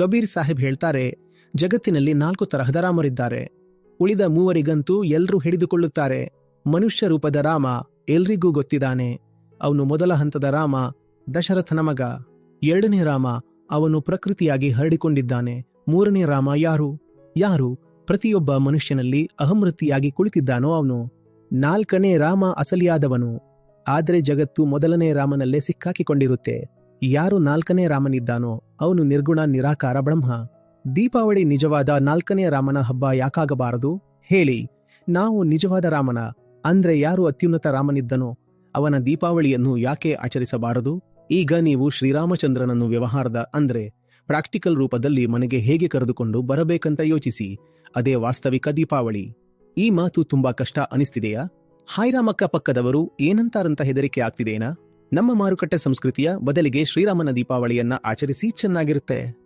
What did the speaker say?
ಕಬೀರ್ ಸಾಹೇಬ್ ಹೇಳ್ತಾರೆ, ಜಗತ್ತಿನಲ್ಲಿ ನಾಲ್ಕು ತರಹದ ರಾಮರಿದ್ದಾರೆ. ಉಳಿದ ಮೂವರಿಗಂತೂ ಎಲ್ಲರೂ ಹಿಡಿದುಕೊಳ್ಳುತ್ತಾರೆ. ಮನುಷ್ಯ ರೂಪದ ರಾಮ ಎಲ್ರಿಗೂ ಗೊತ್ತಿದ್ದಾನೆ. ಅವನು ಮೊದಲ ಹಂತದ ರಾಮ, ದಶರಥನ ಮಗ. ಎರಡನೇ ರಾಮ ಅವನು ಪ್ರಕೃತಿಯಾಗಿ ಹರಡಿಕೊಂಡಿದ್ದಾನೆ. ಮೂರನೇ ರಾಮ ಯಾರು? ಯಾರು? ಪ್ರತಿಯೊಬ್ಬ ಮನುಷ್ಯನಲ್ಲಿ ಅಹಮೃತಿಯಾಗಿ ಕುಳಿತಿದ್ದಾನೋ ಅವನು. ನಾಲ್ಕನೇ ರಾಮ ಅಸಲಿಯಾದವನು. ಆದರೆ ಜಗತ್ತು ಮೊದಲನೇ ರಾಮನಲ್ಲೇ ಸಿಕ್ಕಾಕಿಕೊಂಡಿರುತ್ತೆ. ಯಾರು ನಾಲ್ಕನೇ ರಾಮನಿದ್ದಾನೋ? ಅವನು ನಿರ್ಗುಣ, ನಿರಾಕಾರ, ಬ್ರಹ್ಮ. ದೀಪಾವಳಿ ನಿಜವಾದ ನಾಲ್ಕನೇ ರಾಮನ ಹಬ್ಬ ಯಾಕಾಗಬಾರದು? ಹೇಳಿ. ನಾವು ನಿಜವಾದ ರಾಮನ, ಅಂದ್ರೆ ಯಾರು ಅತ್ಯುನ್ನತ ರಾಮನಿದ್ದನೋ, ಅವನ ದೀಪಾವಳಿಯನ್ನು ಯಾಕೆ ಆಚರಿಸಬಾರದು? ಈಗ ನೀವು ಶ್ರೀರಾಮಚಂದ್ರನನ್ನು ವ್ಯವಹಾರದ, ಅಂದ್ರೆ ಪ್ರಾಕ್ಟಿಕಲ್ ರೂಪದಲ್ಲಿ ಮನೆಗೆ ಹೇಗೆ ಕರೆದುಕೊಂಡು ಬರಬೇಕಂತ ಯೋಚಿಸಿ. ಅದೇ ವಾಸ್ತವಿಕ ದೀಪಾವಳಿ. ಈ ಮಾತು ತುಂಬಾ ಕಷ್ಟ ಅನಿಸ್ತಿದೆಯಾ? ಹಾಯ್ರಾಮಕ್ಕ ಪಕ್ಕದವರು ಏನಂತಾರಂತ ಹೆದರಿಕೆ ಆಗ್ತಿದೇನಾ? ನಮ್ಮ ಮಾರುಕಟ್ಟೆ ಸಂಸ್ಕೃತಿಯ ಬದಲಿಗೆ ಶ್ರೀರಾಮನ ದೀಪಾವಳಿಯನ್ನ ಆಚರಿಸಿ ಚೆನ್ನಾಗಿರುತ್ತೆ.